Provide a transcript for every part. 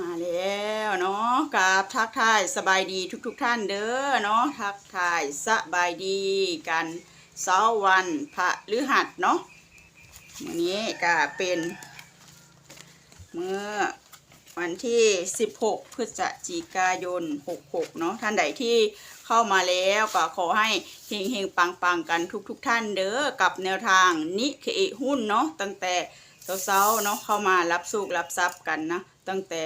มาแล้วเนาะกับทักทายสบายดีทุกๆทท่านเด้อเนาะทักทายสบายดีกันเสาร์วันพระฤหัสเนาะวันนี้ก็เป็นเมื่อวันที่ 16 พฤศจิกายน 66 เนาะท่านใดที่เข้ามาแล้วก็ขอให้เฮงเฮงปังปังๆ กันทุกๆทท่านเด้อกับแนวทางนิเคอิหุ้นเนาะตั้งแต่เช้าๆเนาะเข้ามารับสุกรับทรัพย์กันนะตั้งแต่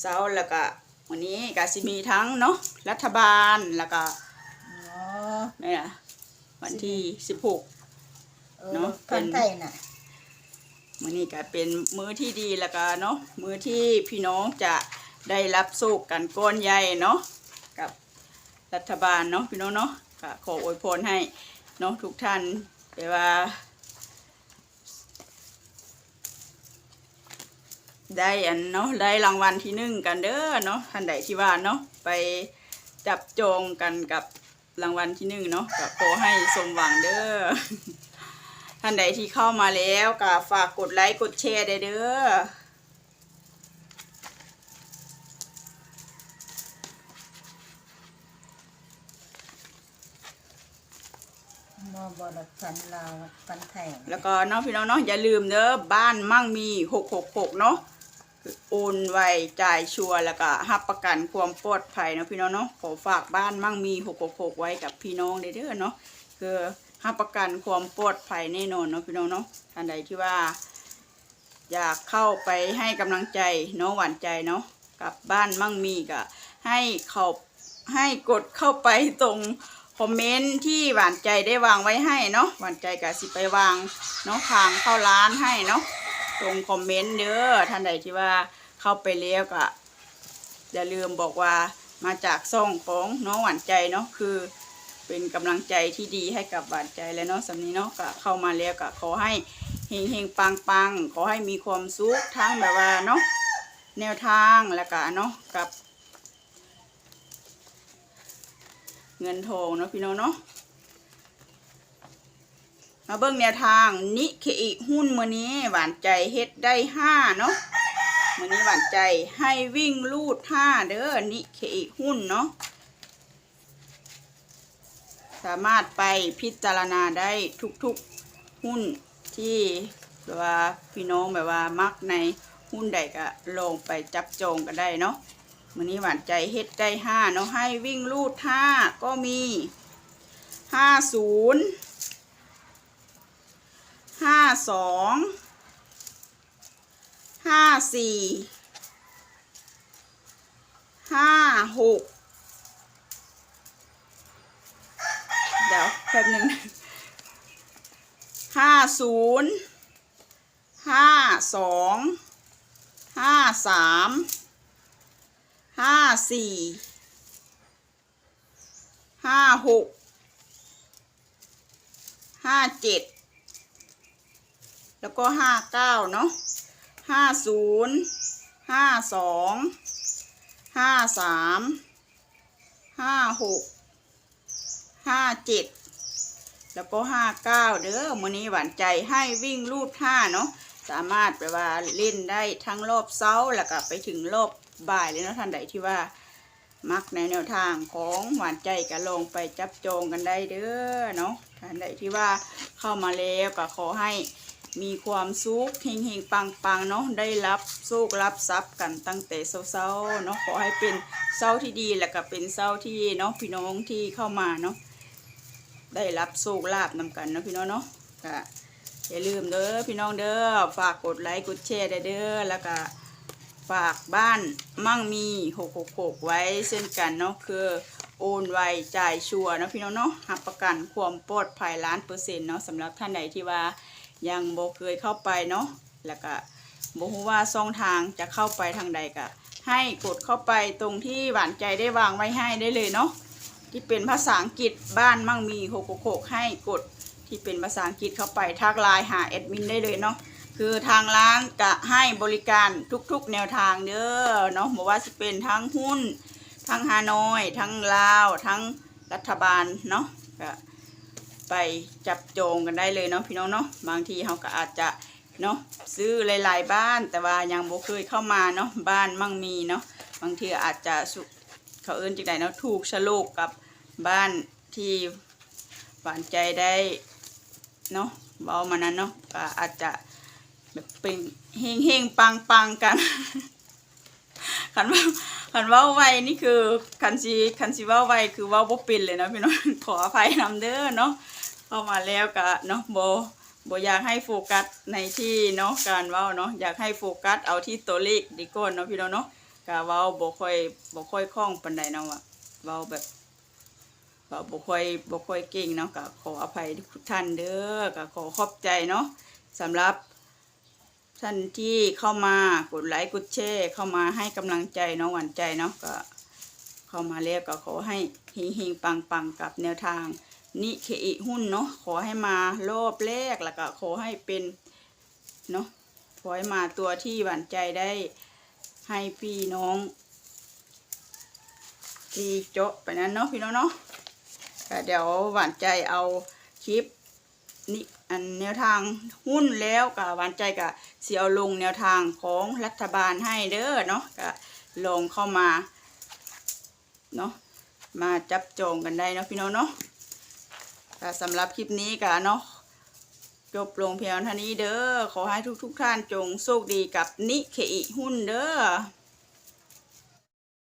เช้าแล้วก็วันนี้ก็สิมีทั้งเนาะรัฐบาลแล้วก็อ๋อนี่นะวันที่16เออเนอะคนไทยน่ะมื้อนี้ก็เป็นมื้อที่ดีแล้วก็เนาะมื้อที่พี่น้องจะได้รับสุกกันก้อนใหญ่เนาะกับรัฐบาลเนาะพี่น้องเนาะก็ขออวยพรให้เนาะทุกท่านแต่ว่า ได้อันเนาะได้รางวัลที่หนึ่งกันเด้อเนาะท่านใดที่ว่าเนาะไปจับจองกันกับรางวัลที่หนึ่งเนาะก็ขอให้สมหวังเด้อท่านใดที่เข้ามาแล้วก็ฝากกดไลค์กดแชร์ได้เด้อมอบรฟันลาวฟันไทยน่ะแล้วก็เนาะพี่น้องเนาะอย่าลืมเด้อบ้านมั่งมี666เนาะคือ โอนไวจ่ายชัวร์แล้วก็รับประกันความปลอดภัยเนาะพี่น้องเนาะขอฝากบ้านมั่งมี666ไว้กับพี่น้องเด้อเนาะคือรับประกันความปลอดภัยแน่นอนเนาะพี่น้องเนาะท่านใดที่ว่า อยากเข้าไปให้กำลังใจเนาะหวานใจเนาะกับบ้านมั่งมีก็ให้เขาให้กดเข้าไปตรงคอมเมนต์ที่หวานใจได้วางไว้ให้เนาะหวานใจก็สิไปวางเนาะทางเข้าร้านให้เนาะ ตรงคอมเมนต์เด้อท่านใดที่ว่าเข้าไปแล้วก็อย่าลืมบอกว่ามาจากซ่องของน้องหวานใจเนาะคือ เป็นกำลังใจที่ดีให้กับหวานใจและเนาะสำนีเนาะก็เข้ามาแล้วก็ขอให้เฮงเฮงปังปังขอให้มีความสุขทั้งแบบว่าเนาะแนวทางแล้วก็เนาะกับ เงินทองเนาะพี่น้องเนาะ มาเบิ่งแนวทางนิเคอิหุ้นมือนี้หวานใจเฮ็ดได้ห้าเนาะมือนี้หวานใจให้วิ่งลูดห้าเด้อนิเคอิหุ้นเนาะสามารถไปพิจารณาได้ทุกๆหุ้นที่แบบว่าพี่น้องแบบว่ามักในหุ้นใดก็ลงไปจับจองกันได้เนาะวันนี้หวานใจเฮ็ดได้ห้าเนาะให้วิ่งลูดห้าก็มีห้าศูนย์ ห้าสองห้าสี่ห้าหกเดี๋ยวแป๊บหนึ่งห้าศูนย์ห้าสองห้าสามห้าสี่ห้าหกห้าเจ็ด แล้วก็ห้าเก้าเนาะห้าศูนย์ห้าสองห้าสามห้าหกห้าเจ็ดแล้วก็ห้าเก้าเด้อมื้อนี้หวานใจให้วิ่งลูดห้าเนาะสามารถไปว่าเล่นได้ทั้งรอบเช้าแล้วก็ไปถึงรอบบ่ายเลยเนาะท่านใดที่ว่ามักในแนวทางของหวานใจก็ลงไปจับจองกันได้เด้อเนาะท่านใดที่ว่าเข้ามาแล้วก็ขอให้ มีความสุขเฮงเฮงปังปังๆเนาะได้รับโชครับทรัพย์กันตั้งแต่เช้าๆเนาะขอให้เป็นเช้าที่ดีแล้วก็เป็นเช้าที่เนาะพี่น้องที่เข้ามาเนาะได้รับโชคลาภนำกันเนาะพี่น้องเนาะก็อย่าลืมเด้อพี่น้องเด้อฝากกดไลค์กดแชร์ได้เด้อแล้วก็ฝากบ้านมั่งมี666ไว้เช่นกันเนาะคือโอนไวจ่ายชัวร์เนาะพี่น้องเนาะรับประกันความปลอดภัยล้านเปอร์เซ็นต์เนาะสำหรับท่านใดที่ว่า ยังบ่เคยเข้าไปเนาะแล้วก็บ่ฮู้ว่าช่องทางจะเข้าไปทางใดก็ให้กดเข้าไปตรงที่หวานใจได้วางไว้ให้ได้เลยเนาะที่เป็นภาษาอังกฤษบ้านมั่งมี666ให้กดที่เป็นภาษาอังกฤษเข้าไปทักไลน์หาแอดมินได้เลยเนาะคือทางร้านจะให้บริการทุกๆแนวทางเด้อเนาะบอกว่าจะเป็นทั้งหุ้น ทั้งฮานอย ทั้งลาว ทั้งรัฐบาลเนาะ ไปจับโจงกันได้เลยเนาะพี่น้องเนาะบางทีเขาก็อาจจะเนาะซื้อหลายๆบ้านแต่ว่ายังบ่เคยเข้ามาเนาะบ้านมั่งมีเนาะบางทีอาจจะสุเขาเอิ้นจังไดเนาะถูกฉลกกับบ้านที่หวานใจได้เนาะเว้ามานั้นเนาะก็อาจจะแบบเป็นเฮงเฮงปังปังกัน คันว่าคันว่าไวนี่คือคันสิคันสิเว่าไวคือว่าบ่เป็นเลยนะพี่น้องขออภัยนำเด้อเนาะเข้ามาแล้วก็เนาะโบ่บ่อยากให้โฟกัสในที่เนาะการว้าเนาะอยากให้โฟกัสเอาที่ตัวเลขดีก่อนเนาะพี่น้องเนาะก็ว้าบ่ค่อยบ่ค่อยคล่องปานใดเนาะว่าวแบบเว้าบ่ค่อยบ่ค่อยเก่งเนาะก็ขออภัยทุกท่านเด้อก็ขอขอบใจเนาะสำหรับ ท่านที่เข้ามากดไลค์กดแชร์เข้ามาให้กำลังใจน้องหวานใจเนาะก็ เข้ามาแล้วก็ขอให้เฮงเฮงปังปังๆกับแนวทางนิเคอิหุ้นเนาะขอให้มารอบแรกแล้วก็ขอให้เป็นเนาะขอให้มาตัวที่หวานใจได้ให้พี่น้องที่โจไปนั้นเนาะพี่น้องเนาะก็เดี๋ยวหวานใจเอาคลิปนี่ อันแนวทางหุ้นแล้วกับหวานใจกับเสียวลงแนวทางของรัฐบาลให้เด้อเนาะก็ลงเข้ามาเนาะมาจับจองกันได้เนาะพี่น้องเนาะก็สำหรับคลิปนี้ก็เนาะจบลงเพียงเท่านี้เด้อขอให้ทุกๆท่านจงโชคดีกับนิเคอิหุ้นเด้อ